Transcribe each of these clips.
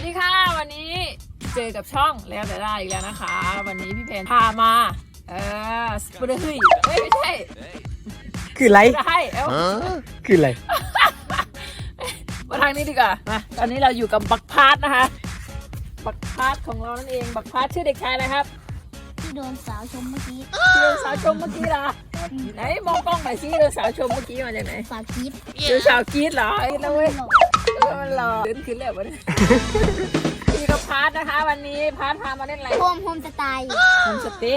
วัสดีค่ะวันนี้เจอกับช่องแล้วแต่ได้อีกแล้วนะคะ วันนี้พี่เพนพามา เออสปูเดอร์ฮึยเอ้ยไม่ใช่คืออะไรจะให้เอ้าคืออะไรมาทางนี้ดีกว่ามาตอนนี้เราอยู่กับบักพาร์ทนะคะ บักพาร์ทของเรานั่นเองบักพาร์ทชื่อเด็กชายอะไรครับที่โดนสาวชมเมื่อกี้ที่โดนสาวชมเมื่อกี้เหรอไหนมองกล้องหน่อยสิโดนสาวชมเมื่อกี้มาจากไหนฝากคิดโดนสาวกรีดเหรอไอ้แล้วเว้ยหลอกเออ มันหล่อเดินขึ้นแล้ววะเนี่ยพี่กับพาร์ทนะคะ วันนี้พาร์ทพามาเล่นอะไรโฮมโฮมสไตล์ทำสเตี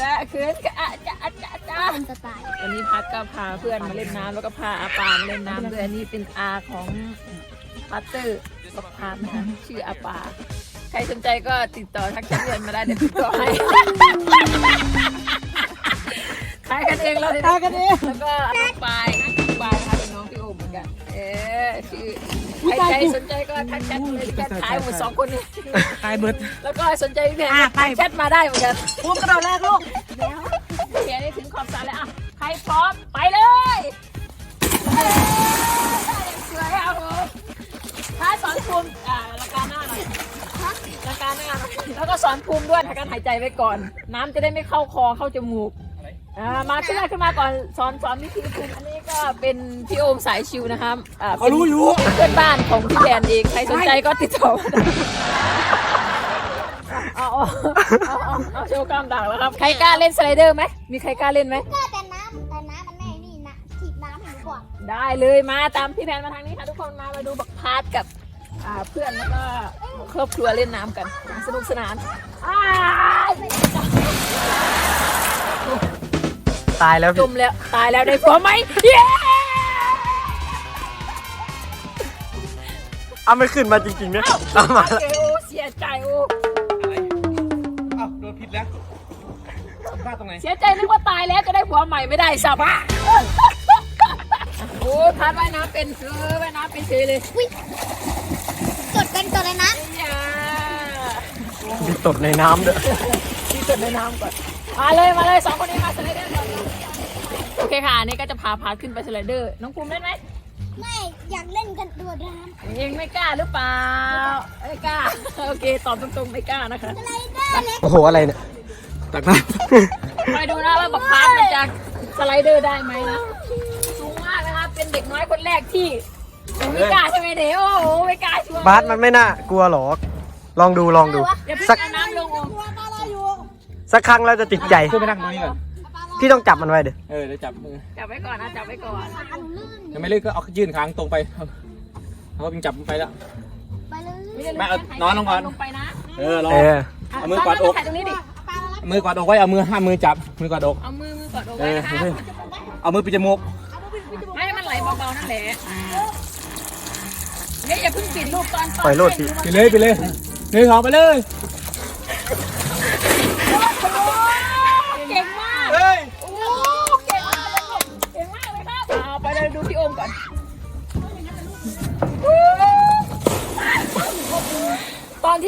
และคืนกะอะจะอะจะจ้าโฮมสไตล์ วันนี้พัดก็พาเพื่อนมาเล่นน้ำแล้วก็พาอาปามาเล่นน้ำด้วยอันนี้เป็นอาของพัตเตอร์กับพาร์ทนะคะชื่ออาปาใครสนใจก็ติดต่อทักแชทเรียนมาได้เดี๋ยวติดต่อให้ขายกันเองเราขายกันเองแล้วก็น้องปายน้องป เออชื่อใครใครสนใจก็ทักแชทมาเลยกันขายหมดสองคนนี้ตายเบิดแล้วก็สนใจพี่เพนก็ทักแชทมาได้เหมือนกันพวกกระโดดแรกลูกเขียนให้ถึงขอบสระเลยอะใครพร้อมไปเลยเอ้ยสวยอะผมท้ายสอนภูมิอ่าละการหน้าหน่อยละการหน้าหน่อยแล้วก็สอนภูมิด้วยทำการหายใจไว้ก่อน น้ำจะได้ไม่เข้าคอเข้าจมูก อ่ามาขึ้นมาขึ้นมาก่อนสอนสอนวิธีภูมิอันนี้ก็เป็นพี่โอมสายชิวนะครับอ่าเขารู้อยู่เพื่อนบ้านของพี่แดนเอง ใครสนใจก็ติดต่อมาได้เอาเอาเอาเอาเอาโชว์กล้ามด่างแล้วครับ ใครกล้าเล่นสไลเดอร์ไหม มีใครกล้าเล่นไหม ก็แต่น้ำแต่น้ำมันไม่นี่นะฉีดน้ำให้หนูก่อนได้เลยมาตามพี่แพนมาทางนี้ค่ะทุกคนมามาดูบักพาร์ทกับอ่าเพื่อนแล้วก็ครอบครัวเล่นน้ำกันอย่างสนุกสนานอ้าย ตายแล้วจพี่มแล้วตายแล้วได้ผัวไหมเย้เอาไม่ขึ้นมาจริงๆเนี่ยเอามาโอ้เสียใจโอ้อ้าวโดนผิดแล้วพลาดตรงไหนเสียใจนึกว่าตายแล้วจะได้ผัวใหม่ไม่ได้สับอะโอ้พาร์ทว่ายน้ำเป็นเออว่ายน้ำเป็นเฉยเลยกดกันกดเลยนะอย่ามีตดในน้ำด้วยที่สุดในน้ำก่อนมาเลยมาเลยสองคนนี้มาสไลเดอร์ก่อนโอเคค่ะอันนี่ก็จะพาพาร์ทขึ้นไปสไลเดอร์ น้องภูมิเล่นไหมไม่อยากเล่นกันตัวน้เองไม่กล้าหรือเปล่าไม่กล้า โอเคตอบตรงๆไม่กล้านะคะำสไลเดอร์เล็กโอ้โห อะไรเนี่ยตักน้ไปดูนะว่าบักพาร์ทมันจะสไลเดอร์ได้ไหมนะสูงมากนะคะเป็นเด็กน้อยคนแรกที่ยังไม่กล้าใช่ไหมเดี๋ยวโอ้โหไม่กล้าชัวร์บาสมันไม่น่ากลัวหรอก ลองดูลองดู อย่าเพิ่งสักเอาน้ำลงโอมสักครั้งเราจะติดใจำขึ้นไปนั่งตรงนี้ก่อน พี่ต้องจับมันไว้เดี๋ยวเออเดี๋ยวจับมือจับไว้ก่อนนะจับไว้ก่อนขาหนูลื่นยังไม่เลิกก็เอายื่นค้างตรงไปเอาเขายังจับไปแล้ว ไปเลยไม่ได้ไม่เอานอนลงก่อน ลงไปนะเออรอ เออ เอามือกวาดอก ถ่ายตรงนี้ดิเอามือกวาดอกไว้เอามือห้ามมือจับมือกวาดอก เอามือมือกดเอาเอไว้อนะคะเอามือปิดจมูกไม่ให้มันไหลเบาๆนั่นแหละเนี่ยอย่าเพิ่งปิดลูกตอนปล่อยโลดพี่ไปเลยไปเลยหนึ่งสองไปเลย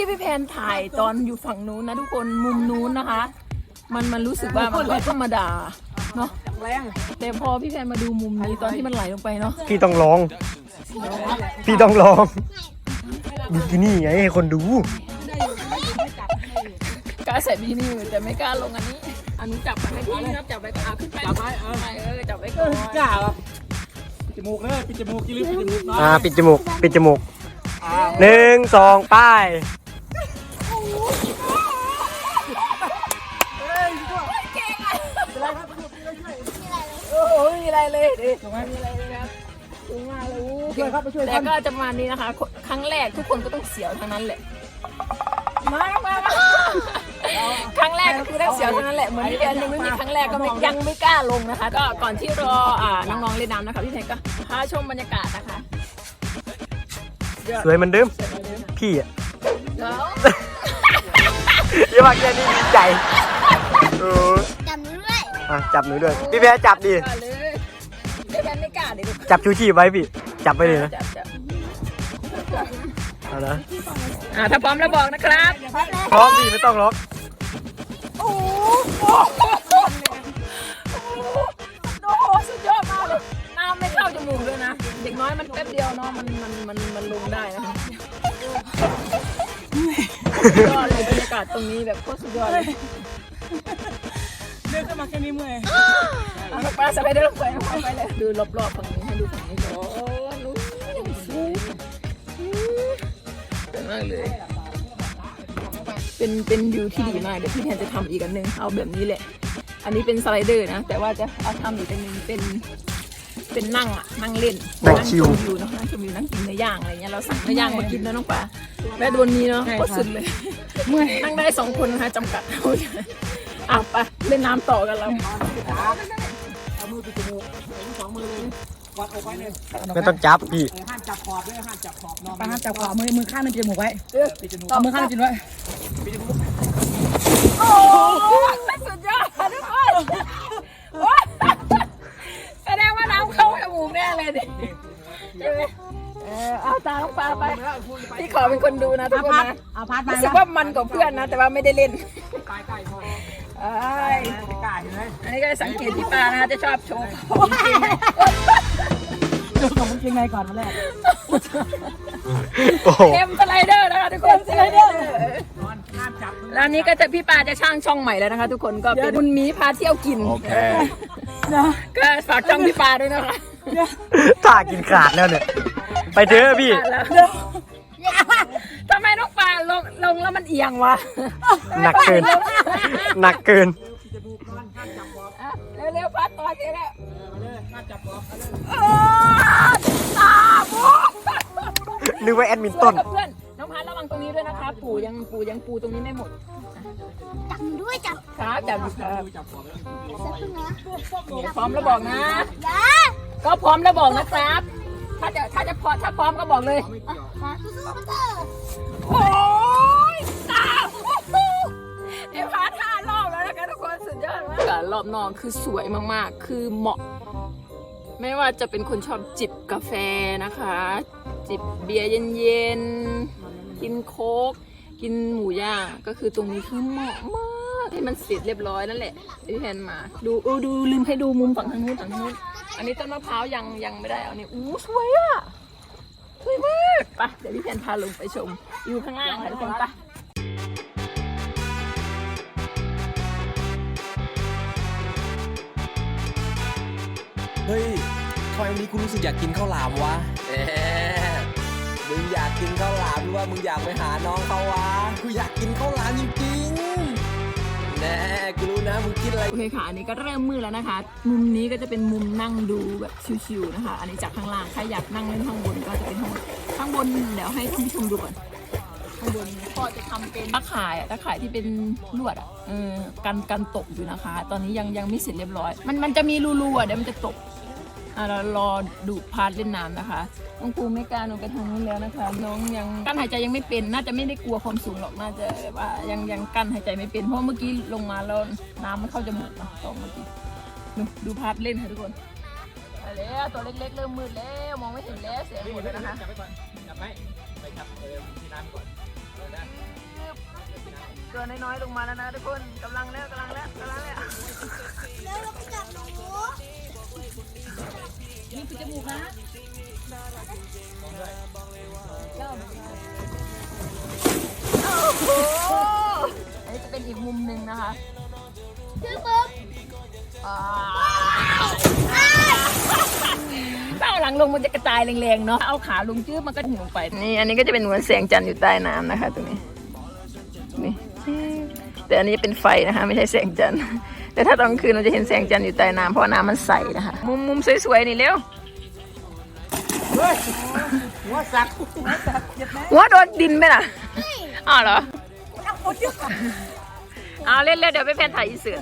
ที่พี่แพนถ่ายตอนอยู่ฝั่งนู้นนะทุกคนมุมนู้นนะคะ มันมันรู้สึกว่ามันก็ธรรมดาเนาะแต่พอพี่แพนมาดูมุมนี้ตอนที่มันไหลลงไปเนาะพี่ต้องลอง พี่ต้องลองบิกินี่ไงให้คนดูกล้าใส่บิกินี่อยู่แต่ไม่กล้าลงอันนี้อันนี้จับมาให้พี่นะครับจับไว้ก่อนเอาขึ้นไปจับไว้เออเออจับไว้ก่อนกล้าเหรอปิดจมูกเลยปิดจมูกกี่ลืมปิดจมูกหน่อยอ่าปิดจมูกปิดจมูกอ่าหนึ่งสองป้าย อ้โหไม่มีอะไรเลยดิไม่มีอะไรเลยครับสูงมากเลยอู้ช่วยครับไปช่วยแต่ก็จะประมาณนี้นะคะ ครั้งแรกทุกคนก็ต้องเสียวทั้งนั้นแหละ มามามาครั้งแรกก็คือได้เสียวทั้งนั้นแหละเหมือนที่เดือนยังไม่มีครั้งแรกก็ไม่ยังไม่กล้าลงนะคะ ก็ก่อนที่รออ่าน้องๆเล่นน้ำนะคะพี่เพนก็พาชมบรรยากาศนะคะสวยเหมือนเดิมพี่อะเดี๋ยวอย่ามาแค่นี้ดีใจเออจำหนูด้วยอะจับหนูด้วยพี่แพ้จับดิ ไม่กล้าเดี๋ยวจับชูชีพไว้พี่ จับไปเลยนะจับจับเอานะอ่าถ้าพร้อมแล้วบอกนะครับพร้อมพี่ไม่ต้องล็อกโอ้โหโอ้โหสุดยอดมากเลยน้ำไม่เข้าจมูกเลยนะดูเด็กน้อยมันแป๊บเดียวเนาะมันมันมันมันลงได้นะคะสุดยอดเลยบรรยากาศตรงนี้แบบโคตรสุดยอดเลยเดินขึ้นมาแค่นี้เมื่อยเอาปลาสไลเดอร์ลงไปเอาไปเลยดูรอบๆฝั่งนี้ให้ดูฝั่งนี้ก่อนโอ้รู้ยังสูงสวยมากเลย เป็นเป็นวิวที่ดีมากเดี๋ยวพี่แทนจะทำอีกอันหนึ่งเอาแบบนี้แหละ อันนี้เป็นสไลเดอร์นะ แต่ว่าจะเอาทำอีกอันหนึงเป็นเป็นนั่งอะนั่งเล่นนั่งชิลชมวิวเนาะนั่งชมวิวนั่งกินเนื้อย่างอะไรเงี้ยเราสั่งเนื้อย่างมากินนะน้องปลาแม่ดวนนี้เนาะโคตรสุดเลยเมื่อยนั่งได้สองคนนะคะจำกัด อะไปเล่นน้ำต่อกันเราเอามือปิดจมูกสองมือเลยวัดอกไว้เลยไม่ต้องจับพี่เออห้ามจับขอบด้วยห้ามจับขอบนอนปาห้ามจับขวามือมือข้างนึงจมูกไว้ปิดจมูกเอามือข้างนึงจินไว้ปิดจมูกโอ้สุดยอดทุกคนโอ๊ยแสดงว่าน้ำเข้าจมูกแน่เลยดิใช่ไหมเออเอาตามน้องปลาไปพี่ขอเป็นคนดูนะทุกคนนะเอาพัดมารู้สึกว่ามันกว่าเพื่อนนะ แต่ว่าไม่ได้เล่นใกล้ใกล้พอ เอ้ยใกล้เห็นไหมอันนี้ก็สังเกตที่ปลานะจะชอบโชว์ดูของมันเป็นไงก่อนมาแรกโอ้โหเต็มสไลเดอร์นะคะทุกคนสไลเดอร์นอนห้ามจับร้านนี้ก็จะพี่ปาจะช่างช่องใหม่แล้วนะคะ ทุกคนก็เป็นคุณหมีพาเที่ยวกินโอเคนะก็ฝากช่องพี่ปาด้วยนะคะถ้ากินขาดแล้วเนี่ย ไปเถอะพี่ ลาลงลงแล้วมันเอียงวะหนักเกิน หนักเกินอะเร็วๆพัดตัวเสียแล้วมาเลยห้ามจับขอบมาเลยโอ้ตาบูนึกว่าแอดมินช่วต้ยนกับเพื่อนน้องพัดระวังตรงนี้ด้วยนะคะปู่ยังปู่ยังปูตรงนี้ไม่หมดจับหนูด้วยจับครับจับอยู่ครับจับขอบแล้วสักครึ่งนะพร้อมแล้วบอกนะ อย่าก็พร้อมแล้วบอกนะครับ ถ้าจะถ้าจะพอถ้าพร้อมก็บอกเลยไม่เกี่ยวมาสู้ๆกันเถอะโอ้ รอบนอกคือสวยมากๆ คือเหมาะ ไม่ว่าจะเป็นคนชอบจิบกาแฟนะคะ จิบเบียร์เย็นๆ กินโค้ก กินหมูย่าง ก็คือตรงนี้คือเหมาะมากที่มันเสร็จเรียบร้อยนั่นแหละที่แทนมา ดูเออดูลืมให้ดูมุมฝั่งทางนู้นฝั่งทางนู้น อันนี้ต้นมะพร้าวยังยังไม่ได้เอานี่อู้สวยอะสวยมากไปเดี๋ยวพี่แทนพาลงไปชมอยู่ข้างล่างค่ะทุกคนไป เฮ้ยทำไมวันนี้กูรู้สึกอยากกินข้าวหลามวะมมึงอยากกินข้าวหลามหรือว่ามึงอยากไปหาน้องเขาวะ กูอยากกินข้าวหลามจริงๆแน่กูรู้นะมึงคิดอะไร โอเคค่ะ อันนี้ก็เริ่มมืดแล้วนะคะ มุมนี้ก็จะเป็นมุมนั่งดูแบบชิวๆนะคะ อันนี้จากข้างล่าง ใครอยากนั่งเล่นข้างบนก็จะเป็นข้างบนข้างบนเดี๋ยวให้ท่านผู้ชมดูก่อน ข้างบนก็จะทำเป็นตะข่ายอะตะข่ายที่เป็นลวดอะเออกันกันตกอยู่นะคะ ตอนนี้ยังยังไม่เสร็จเรียบร้อย มันมันจะมีรูๆอะเดี๋ยวมันจะตกอะเรารอดูพาร์ทเล่นน้ำนะคะน้องภูไม่กล้าลงไปทางนู้นแล้วนะคะ น้องยังกั้นหายใจยังไม่เป็น น่าจะไม่ได้กลัวความสูงหรอกน่าจะแบบว่ายังยังกั้นหายใจไม่เป็นเพราะเมื่อกี้ลงมาแล้วน้ำมันเข้าจมูกนะตอนเมื่อกี้ดูดูพาร์ทเล่นค่ะทุกคนไปแล้วตัวเล็กๆเริ่มมืดแล้วมองไม่เห็นแล้วเสียงหมดแล้วนะคะ จับไว้ก่อนจับไว้ไปจับเออที่น้ำก่อน ตัวน้อยๆลงมาแล้วนะทุกคนกำลังแล้วกำลังแล้วกำลังแล้ว ลังลงมันจะกระจายแรงๆเนาะเอาขาลงจื้อมันก็ถึงลงไป นี่อันนี้ก็จะเป็นเหมือนแสงจันทร์อยู่ใต้น้ำนะคะ ตรงนี้นี่แต่อันนี้เป็นไฟนะคะ ไม่ใช่แสงจันทร์แต่ถ้าตอนกลางคืนเราจะเห็นแสงจันทร์อยู่ใต้น้ำเพราะว่าน้ำมันใสนะคะ มุมมุมสวยๆนี่เร็วหัวสักหัวโดนดินไหมล่ะอ้าวเหรอเอาเล่นๆเดี๋ยวไปแพนถ่ายอีเสือ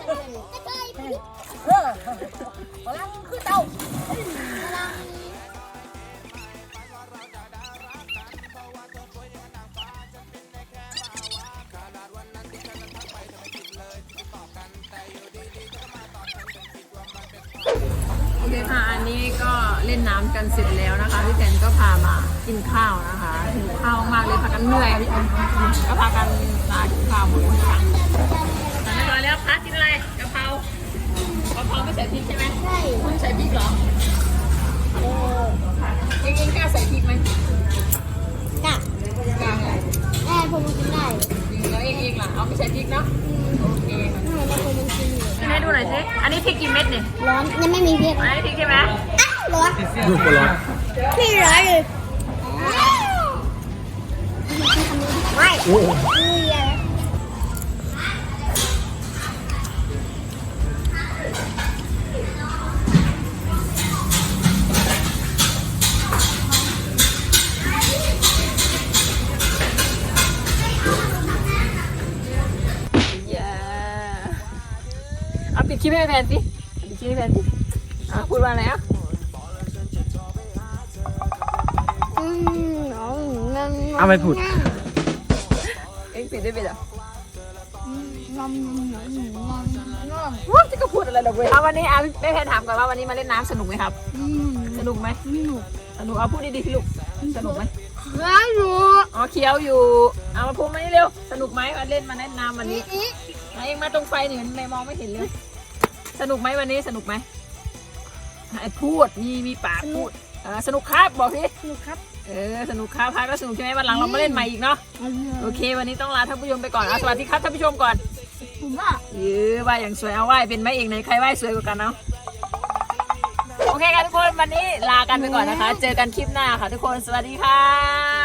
อเต่าพลังโอเคค่ะ อันนี้ก็เล่นน้ำกันเสร็จแล้วนะคะ พี่แทนก็พามากินข้าวนะคะหิวข้าวมากเลยพากันเหนื่อยก็พากันมากินข้าวหมดทุกครั้งเรียบร้อยแล้วพักกินอะไรกะเพรากะเพราไม่ใส่พริกใช่ไหมใช่คุณใส่พริกเหรอเองเองกล้าใส่พริกไหมกะกล้าไงแม่ผมกินได้แล้วเองเองล่ะเอาไปใส่พริกเนาะ ให้ดูหน่อยสิ อันนี้พริกกี่เม็ดเนี่ยร้อนยังไม่มีพริกอันนี้พริกใช่ไหมอ้าวร้อนลูกก็ร้อนพี่ร้อนเลยไม่ เอาปิดคลิปให้แฟนสิปิดคลิปให้แฟนสิอะพูดว่าอะไรอะอืมน้องงงเอาไม่พูด เองปิดได้ไหมเหรองงงงงงงว้าวจะก็พูดอะไรหรอกเว้ยเอาวันนี้อะแม่แพนถามก่อนว่าวันนี้มาเล่นน้ำสนุกไหมครับอืมสนุกไหมสนุกสนุกเอาพูดดีๆสิลูก สนุกไหมร้อนอยู่ อ๋อเคี้ยวอยู่ เอามาพูดมานี่เร็ว สนุกไหมมาเล่นมาเล่นน้ำวันนี้อีเอาเองมาตรงไฟนี่มันไม่มองไม่เห็นเลย สนุกไหมวันนี้สนุกไหมไอ้พูดมีมีปากพูดเออสนุกครับบอกสิสนุกครับ เออสนุกครับพายก็สนุกใช่ไหมวันหลังเรามาเล่นใหม่อีกเนาะโอเค วันนี้ต้องลาท่านผู้ชมไปก่อนเอาสวัสดีครับท่านผู้ชมก่อนผมว่ายือว่าอย่างสวยเอาไหว้เป็นไหมเองไหนใครไหว้สวยกว่ากันเนาะโอเคค่ะทุกคนวันนี้ลากันไปก่อนนะคะ เจอกันคลิปหน้าค่ะทุกคนสวัสดีค่ะ